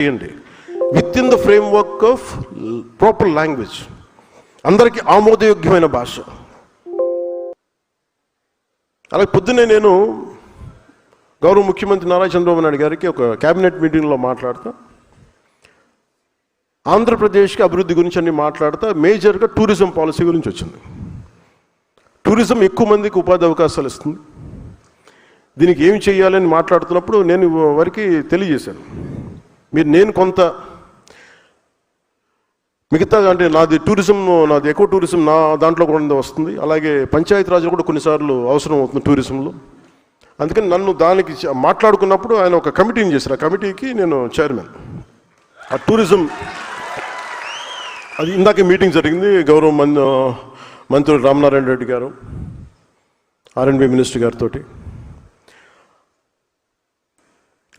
చేయండి. With in the framework of proper language అందరికీ ఆమోదయోగ్యమైన భాష. అలాగే పొద్దున్నే నేను గౌరవ ముఖ్యమంత్రి నారా చంద్రబాబు నాయుడు గారికి ఒక కేబినెట్ మీటింగ్లో మాట్లాడుతా. ఆంధ్రప్రదేశ్కి అభివృద్ధి గురించి అన్ని మాట్లాడుతా. మేజర్గా టూరిజం పాలసీ గురించి వచ్చింది. టూరిజం ఎక్కువ మందికి ఉపాధి అవకాశాలు ఇస్తుంది. దీనికి ఏమి చేయాలని మాట్లాడుతున్నప్పుడు నేను వారికి తెలియజేశాను. మీరు నేను కొంత మిగతా అంటే నాది టూరిజం నాది ఎక్కువ టూరిజం నా దాంట్లో కూడా వస్తుంది. అలాగే పంచాయతీ రాజులు కూడా కొన్నిసార్లు అవసరం అవుతుంది టూరిజంలో. అందుకని నన్ను దానికి మాట్లాడుకున్నప్పుడు ఆయన ఒక కమిటీని చేశారు. ఆ కమిటీకి నేను చైర్మన్. ఆ టూరిజం అది ఇందాక మీటింగ్ జరిగింది. గౌరవ మన్ మంత్రులు రామనారాయణ రెడ్డి గారు ఆర్ఎండ్బి మినిస్టర్ గారితో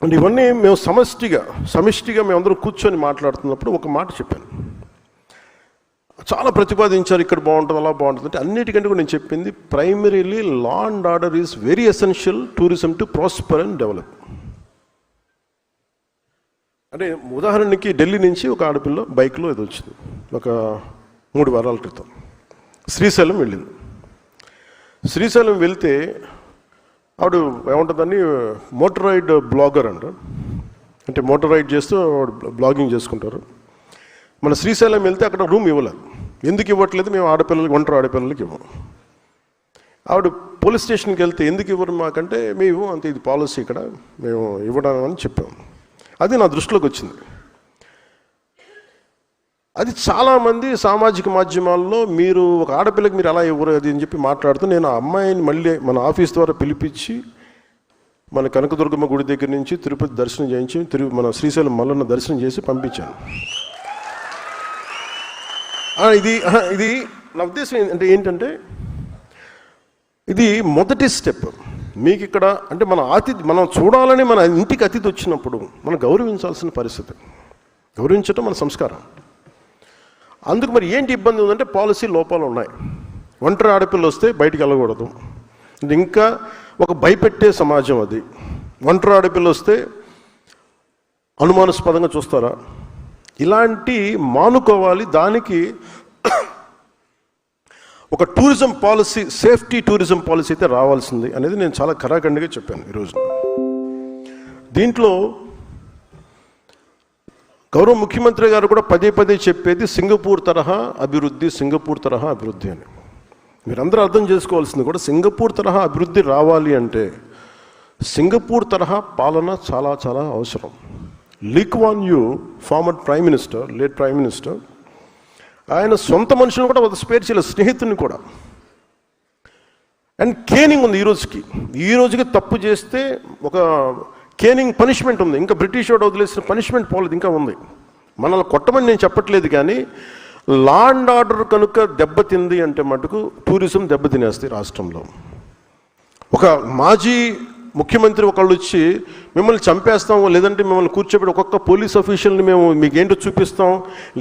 అంటే ఇవన్నీ మేము సమష్టిగా సమిష్టిగా మేమందరం కూర్చొని మాట్లాడుతున్నప్పుడు ఒక మాట చెప్పాను. చాలా ప్రతిపాదించారు ఇక్కడ బాగుంటుంది అలా బాగుంటుంది. అంటే అన్నిటికంటే కూడా నేను చెప్పింది primarily law and order is very essential tourism to prosper and develop అంటే ఉదాహరణకి ఢిల్లీ నుంచి ఒక ఆడపిల్ల బైక్లో ఇది వచ్చింది. ఒక మూడు వారాల క్రితం. శ్రీశైలం వెళ్ళింది. శ్రీశైలం వెళ్తే ఆవిడ ఏముంటుందని మోటరైడ్ బ్లాగర్ అంట. అంటే మోటరైడ్ రైడ్ చేస్తూ ఆవిడ బ్లాగింగ్ చేసుకుంటారు. మన శ్రీశైలం వెళ్తే అక్కడ రూమ్ ఇవ్వలేదు ఎందుకు ఇవ్వట్లేదు? మేము ఆడపిల్లలకి ఒంటరి ఆడపిల్లలకి ఇవ్వము ఆవిడ పోలీస్ స్టేషన్కి వెళ్తే ఎందుకు ఇవ్వరు మాకంటే మేము అంతే ఇది పాలసీ ఇక్కడ మేము ఇవ్వడం అని చెప్పాము అది నా దృష్టిలోకి వచ్చింది. అది చాలామంది సామాజిక మాధ్యమాల్లో మీరు ఒక ఆడపిల్లకి మీరు ఎలా ఇవ్వరు అది అని చెప్పి మాట్లాడుతూ నేను ఆ అమ్మాయిని మళ్ళీ మన ఆఫీస్ ద్వారా పిలిపించి మన కనకదుర్గమ్మ గుడి దగ్గర నుంచి తిరుపతి దర్శనం చేయించి తిరు మన శ్రీశైలం మల్లన్న దర్శనం చేసి పంపించాను. ఇది ఇది నా ఉద్దేశం ఏంటి- అంటే ఏంటంటే ఇది మొదటి స్టెప్. మీకు ఇక్కడ అంటే మన అతిథి మనం చూడాలని మన ఇంటికి అతిథి వచ్చినప్పుడు మనం గౌరవించాల్సిన పరిస్థితి. గౌరవించడం మన సంస్కారం. అందుకు మరి ఏంటి ఇబ్బంది ఉందంటే పాలసీ లోపాలు ఉన్నాయి. ఒంటరి ఆడపిల్ల వస్తే బయటికి వెళ్ళకూడదు. ఇంకా ఒక భయపెట్టే సమాజం అది. ఒంటరి ఆడపిల్ల వస్తే అనుమానాస్పదంగా చూస్తారా? ఇలాంటి మానుకోవాలి. దానికి ఒక tourism policy safety tourism policy అయితే రావాల్సింది అనేది నేను చాలా ఖరాఖండిగా చెప్పాను ఈరోజు దీంట్లో గౌరవ ముఖ్యమంత్రి గారు కూడా పదే పదే చెప్పేది సింగపూర్ తరహా అభివృద్ధి సింగపూర్ తరహా అభివృద్ధి అని. మీరందరూ అర్థం చేసుకోవాల్సింది కూడా సింగపూర్ తరహా అభివృద్ధి రావాలి అంటే సింగపూర్ తరహా పాలన చాలా చాలా అవసరం. Lee Kuan Yew former prime minister late prime minister ఆయన సొంత మనుషులను కూడా ఒక స్పేర్ చేయలేదు స్నేహితుని కూడా. అండ్ కేనింగ్ ఉంది ఈ రోజుకి. ఈ రోజుకి తప్పు చేస్తే ఒక కేనింగ్ పనిష్మెంట్ ఉంది. ఇంకా బ్రిటిష్ వాడు వదిలేసిన పనిష్మెంట్ పోలేదు ఇంకా ఉంది. మనల్ని కొట్టమని నేను చెప్పట్లేదు కానీ లా అండ్ ఆర్డర్ కనుక దెబ్బతింది అంటే మటుకు టూరిజం దెబ్బతినేస్తాయి రాష్ట్రంలో. ఒక మాజీ ముఖ్యమంత్రి ఒకళ్ళు వచ్చి మిమ్మల్ని చంపేస్తాం లేదంటే మిమ్మల్ని కూర్చోబెట్టి ఒక్కొక్క పోలీస్ అఫీషియల్ని మేము మీకు ఏంటో చూపిస్తాం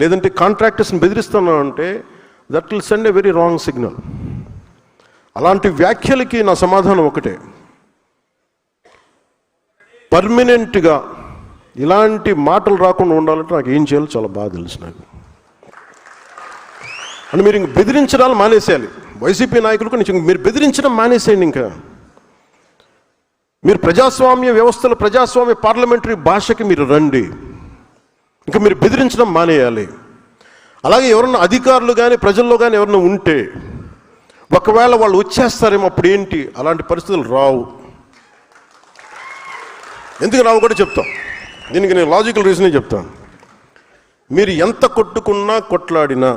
లేదంటే కాంట్రాక్టర్స్ని బెదిరిస్తాం అంటే that will send a very wrong signal. అలాంటి వ్యాఖ్యలకి నా సమాధానం ఒకటే. పర్మనెంట్గా ఇలాంటి మాటలు రాకుండా ఉండాలంటే నాకు ఏం చేయాలో చాలా బాగా తెలుసు నాకు. అంటే మీరు ఇంక బెదిరించడాలు మానేసేయాలి. వైసీపీ నాయకులకు నుంచి మీరు బెదిరించడం మానేసేయండి ఇంకా. మీరు ప్రజాస్వామ్య వ్యవస్థలో ప్రజాస్వామ్య పార్లమెంటరీ భాషకి మీరు రండి. ఇంకా మీరు బెదిరించడం మానేయాలి. అలాగే ఎవరన్నా అధికారులు కానీ ప్రజల్లో కానీ ఎవరన్నా ఉంటే ఒకవేళ వాళ్ళు వచ్చేస్తారేమో అప్పుడు ఏంటి అలాంటి పరిస్థితులు రావు. ఎందుకు రావు కూడా చెప్తాం. దీనికి నేను లాజికల్ రీజనే చెప్తాను మీరు ఎంత కొట్టుకున్నా కొట్లాడినా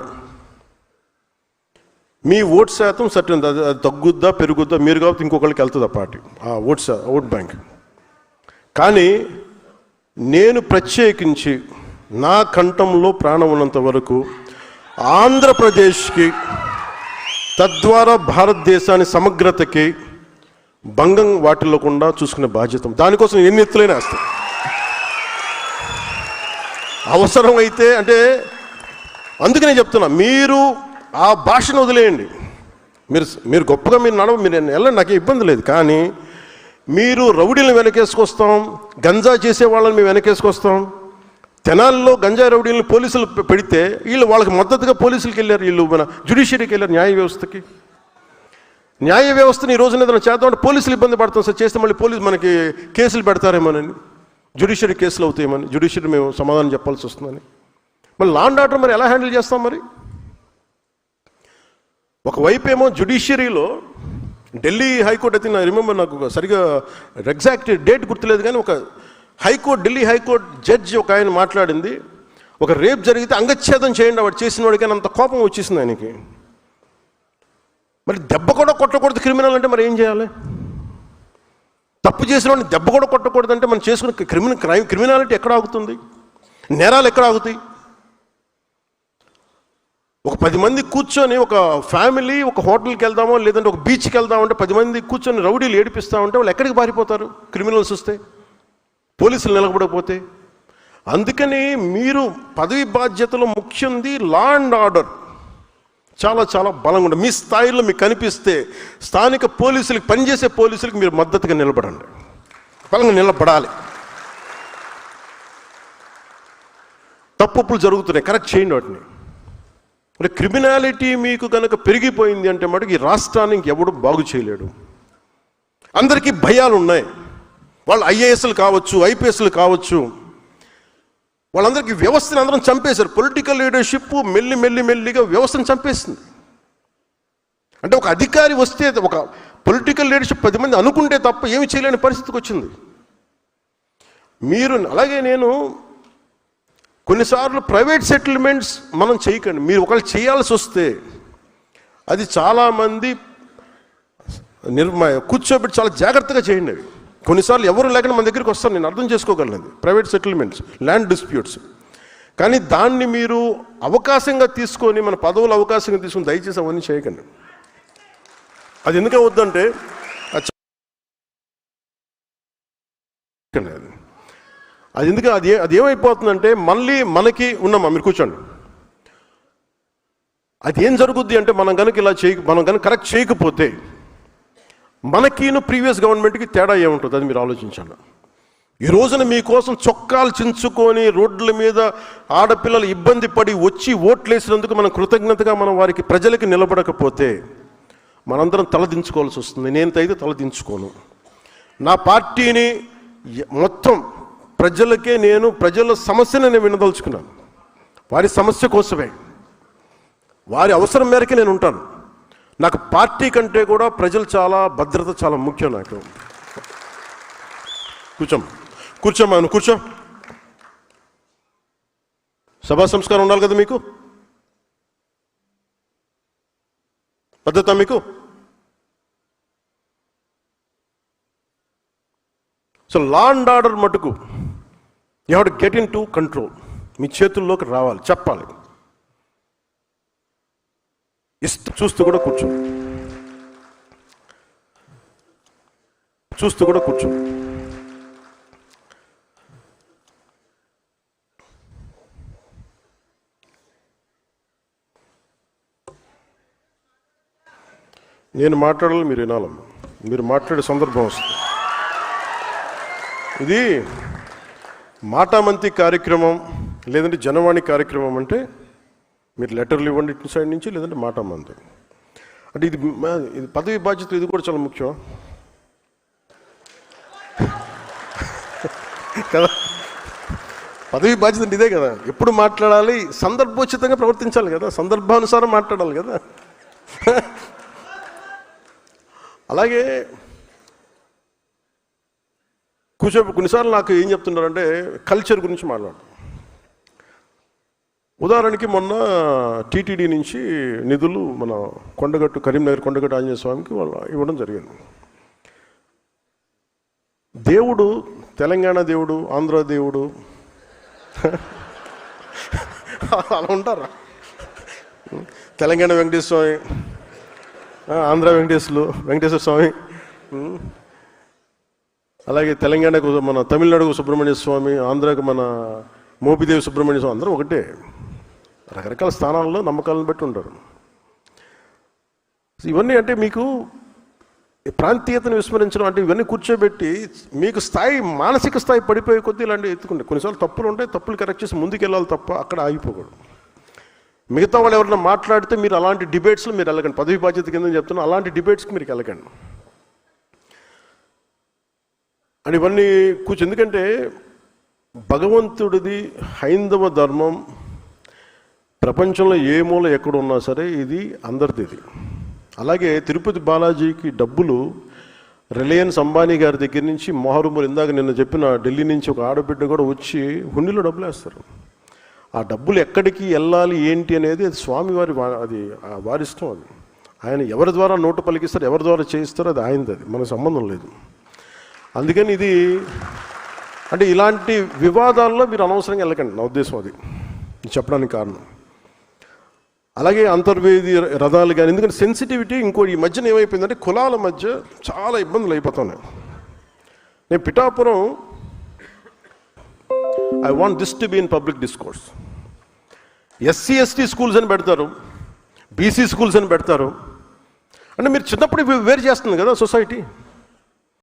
మీ ఓట్ శాతం సర్టన్ అది తగ్గుద్దా పెరుగుద్దా? మీరు కాబట్టి ఇంకొకరికి వెళ్తుందా పార్టీ? ఆ ఓట్ ఓట్ బ్యాంక్. కానీ నేను ప్రత్యేకించి నా కంఠంలో ప్రాణం ఉన్నంత వరకు ఆంధ్రప్రదేశ్కి తద్వారా భారతదేశాన్ని సమగ్రతకి భంగం వాటిల్లకుండా చూసుకునే బాధ్యత దానికోసం ఎన్ని ఎత్తులైనా వేస్తాం. అవసరం అయితే అంటే అందుకనే చెప్తున్నా మీరు ఆ భాషను వదిలేయండి. మీరు మీరు గొప్పగా మీరు నడవ మీరు వెళ్ళండి నాకు ఇబ్బంది లేదు. కానీ మీరు రౌడీలను వెనకేసుకొస్తాం గంజా చేసే వాళ్ళని మేము వెనకేసుకొస్తాం. తెనాల్లో గంజా రౌడీలను పోలీసులు పెడితే వీళ్ళు వాళ్ళకి మద్దతుగా పోలీసులకు వెళ్ళారు వీళ్ళు మన జ్యుడిషియరీకి వెళ్ళారు న్యాయ వ్యవస్థకి. న్యాయ వ్యవస్థను ఈ రోజున ఏదైనా చేద్దామంటే పోలీసులు ఇబ్బంది పడతాం సార్. చేస్తే మళ్ళీ పోలీసు మనకి కేసులు పెడతారేమోనని. జ్యుడిషియరీ కేసులు అవుతాయేమని జ్యుడిషియరీ మేము సమాధానం చెప్పాల్సి వస్తుందని. మరి లాండ్ ఆర్డర్ మరి ఎలా హ్యాండిల్ చేస్తాం మరి? ఒకవైపు ఏమో జ్యుడిషియరీలో ఢిల్లీ హైకోర్టు అయితే నా రిమెంబర్ నాకు సరిగా ఎగ్జాక్ట్ డేట్ గుర్తులేదు కానీ ఒక హైకోర్టు ఢిల్లీ హైకోర్టు జడ్జి ఒక ఆయన మాట్లాడింది. ఒక రేప్ జరిగితే అంగచ్ఛేదం చేయండి వాడు చేసిన వాడికి అంత కోపం వచ్చేసింది ఆయనకి. మరి దెబ్బ కూడా కొట్టకూడదు క్రిమినల్ అంటే మరి ఏం చేయాలి? తప్పు చేసిన వాడిని దెబ్బ కూడా కొట్టకూడదు అంటే మనం చేసుకున్న క్రిమినల్ క్రైమ్ క్రిమినాలిటీ ఎక్కడ ఆగుతుంది? నేరాలు ఎక్కడ ఆగుతాయి? ఒక పది మంది కూర్చొని ఒక ఫ్యామిలీ ఒక హోటల్కి వెళ్దామో లేదంటే ఒక బీచ్కి వెళ్దామంటే పది మంది కూర్చొని రౌడీలు ఏడిపిస్తామంటే వాళ్ళు ఎక్కడికి పారిపోతారు? క్రిమినల్స్ వస్తే పోలీసులు నిలబడకపోతే. అందుకని మీరు పదవి బాధ్యతలో ముఖ్యంది లా అండ్ ఆర్డర్ చాలా చాలా బలంగా ఉండండి మీ స్థాయిలో మీకు కనిపిస్తే స్థానిక పోలీసులకు పనిచేసే పోలీసులకు మీరు మద్దతుగా నిలబడండి. బలంగా నిలబడాలి. తప్పులు జరుగుతున్నాయి. కరెక్ట్ చేయండి వాటిని. అంటే క్రిమినాలిటీ మీకు కనుక పెరిగిపోయింది అంటే మటుకు ఈ రాష్ట్రానికి ఎవడు బాగు చేయలేడు. అందరికీ భయాలు ఉన్నాయి వాళ్ళు ఐఏఎస్లు కావచ్చు ఐపీఎస్లు కావచ్చు. వాళ్ళందరికీ వ్యవస్థను అందరం చంపేశారు. పొలిటికల్ లీడర్షిప్ మెల్లి మెల్లి మెల్లిగా వ్యవస్థను చంపేస్తుంది అంటే ఒక అధికారి వస్తే ఒక పొలిటికల్ లీడర్షిప్ పది మంది అనుకుంటే తప్ప ఏమి చేయలేని పరిస్థితికి వచ్చింది. మీరు అలాగే నేను కొన్నిసార్లు ప్రైవేట్ సెటిల్మెంట్స్ మనం చేయకండి. మీరు ఒకళ్ళు చేయాల్సి వస్తే అది చాలామంది నిర్మ కూర్చోబెట్టి చాలా జాగ్రత్తగా చేయండి అవి. కొన్నిసార్లు ఎవరు లేకుండా మన దగ్గరికి వస్తారు నేను అర్థం చేసుకోగలను ప్రైవేట్ సెటిల్మెంట్స్ ల్యాండ్ డిస్ప్యూట్స్ కానీ దాన్ని మీరు అవకాశంగా తీసుకొని మన పదవులు అవకాశంగా తీసుకొని దయచేసి అవన్నీ చేయకండి. అది ఎందుకు అవుద్దంటే అది అది ఎందుకు అది అది ఏమైపోతుందంటే మళ్ళీ మనకి ఉన్నామా? మీరు కూర్చోండి. అది ఏం జరుగుద్ది అంటే మనం కనుక ఇలా చేయ మనం కనుక కరెక్ట్ చేయకపోతే మనకిను ప్రీవియస్ గవర్నమెంట్కి తేడా ఏముంటుంది? అది మీరు ఆలోచించండి. ఈ రోజున మీకోసం చొక్కాలు చించుకొని రోడ్ల మీద ఆడపిల్లలు ఇబ్బంది పడి వచ్చి ఓట్లేసినందుకు మనం కృతజ్ఞతగా మనం వారికి ప్రజలకి నిలబడకపోతే మనందరం తలదించుకోవాల్సి వస్తుంది. నేను అయితే తలదించుకోను నా పార్టీని మొత్తం ప్రజలకే నేను ప్రజల సమస్యను నేను వినదలుచుకున్నాను. వారి సమస్య కోసమే. వారి అవసరం మేరకే నేను ఉంటాను. నాకు పార్టీ కంటే కూడా ప్రజలు చాలా భద్రత చాలా ముఖ్యం నాకు. కూర్చోం కూర్చోమ్మా నువ్వు కూర్చో. సభా సంస్కారం ఉండాలి కదా మీకు? భద్రత మీకు? సో లా అండ్ ఆర్డర్ మటుకు you have to get into control. మీ చేతుల్లోకి రావాలి చెప్పాలి. ఇష్ట చూస్తూ కూడా కూర్చో. చూస్తూ కూడా కూర్చో. నేను మాట్లాడాలి మీరు వినాలమ్మా. మీరు మాట్లాడే సందర్భం వస్తుంది. ఇది మాటామంతి కార్యక్రమం లేదంటే జనవాణి కార్యక్రమం అంటే మీరు లెటర్లు ఇవ్వండి ఇటు సైడ్ నుంచి లేదంటే మాట మాటామంతి అంటే ఇది ఇది పదవి బాధ్యత ఇది కూడా చాలా ముఖ్యం. కదా? పదవి బాధ్యత అంటే ఇదే కదా. ఎప్పుడు మాట్లాడాలి సందర్భోచితంగా ప్రవర్తించాలి కదా. సందర్భానుసారం మాట్లాడాలి కదా. అలాగే కూర్చో కొన్నిసార్లు నాకు ఏం చెప్తున్నారంటే కల్చర్ గురించి మాట్లాడు ఉదాహరణకి మొన్న టీటీడీ నుంచి నిధులు మన కొండగట్టు కరీంనగర్ కొండగట్టు ఆంజనేయ స్వామికి వాళ్ళు ఇవ్వడం జరిగింది. దేవుడు తెలంగాణ దేవుడు ఆంధ్ర దేవుడు అలా ఉంటారా? తెలంగాణ వెంకటేశ్వర స్వామి ఆంధ్ర వెంకటేశ్వరులు వెంకటేశ్వర స్వామి అలాగే తెలంగాణకు మన తమిళనాడుకు సుబ్రహ్మణ్య స్వామి ఆంధ్రాకు మన మోపిదేవి సుబ్రహ్మణ్య స్వామి అందరూ ఒకటే. రకరకాల స్థానాల్లో నమ్మకాలను బట్టి ఉంటారు ఇవన్నీ అంటే మీకు ప్రాంతీయతను విస్మరించడం అంటే ఇవన్నీ కూర్చోబెట్టి మీకు స్థాయి మానసిక స్థాయి పడిపోయే కొద్దీ ఇలాంటివి ఎత్తుకుంటే కొన్నిసార్లు తప్పులు ఉంటాయి తప్పులు కరెక్ట్ చేసి ముందుకెళ్ళాలి తప్ప అక్కడ ఆగిపోకూడదు. మిగతా వాళ్ళు ఎవరైనా మాట్లాడితే మీరు అలాంటి డిబేట్స్లో మీరు వెళ్ళకండి. పదవి బాధ్యత కింద చెప్తున్నా అలాంటి డిబేట్స్కి మీరు వెళ్ళకండి. అని ఇవన్నీ కూర్చో ఎందుకంటే భగవంతుడిది హైందవ ధర్మం ప్రపంచంలో ఏ మూల ఎక్కడ ఉన్నా సరే ఇది అందరిది ఇది అలాగే తిరుపతి బాలాజీకి డబ్బులు రిలయన్స్ అంబానీ గారి దగ్గర నుంచి మొహరుమూరు ఇందాక నిన్న చెప్పిన ఢిల్లీ నుంచి ఒక ఆడబిడ్డ కూడా వచ్చి హుండీలో డబ్బులు వేస్తారు ఆ డబ్బులు ఎక్కడికి వెళ్ళాలి ఏంటి అనేది అది స్వామివారి అది వారిష్టం అది. ఆయన ఎవరి ద్వారా నోటు పలికిస్తారు ఎవరి ద్వారా చేయిస్తారో అది ఆయనది అది మనకు సంబంధం లేదు. అందుకని ఇది అంటే ఇలాంటి వివాదాల్లో మీరు అనవసరంగా వెళ్ళకండి నా ఉద్దేశం అది. చెప్పడానికి కారణం. అలాగే అంతర్వేది రథాలు కానీ ఎందుకంటే సెన్సిటివిటీ ఇంకో ఈ మధ్యన ఏమైపోయిందంటే కులాల మధ్య చాలా ఇబ్బందులు అయిపోతున్నాయి. నేను Pithapuram I want this to be in public discourse SC ST schools అని పెడతారు బీసీ స్కూల్స్ అని పెడతారు. అంటే మీరు చిన్నప్పుడు వేరు చేస్తుంది కదా సొసైటీ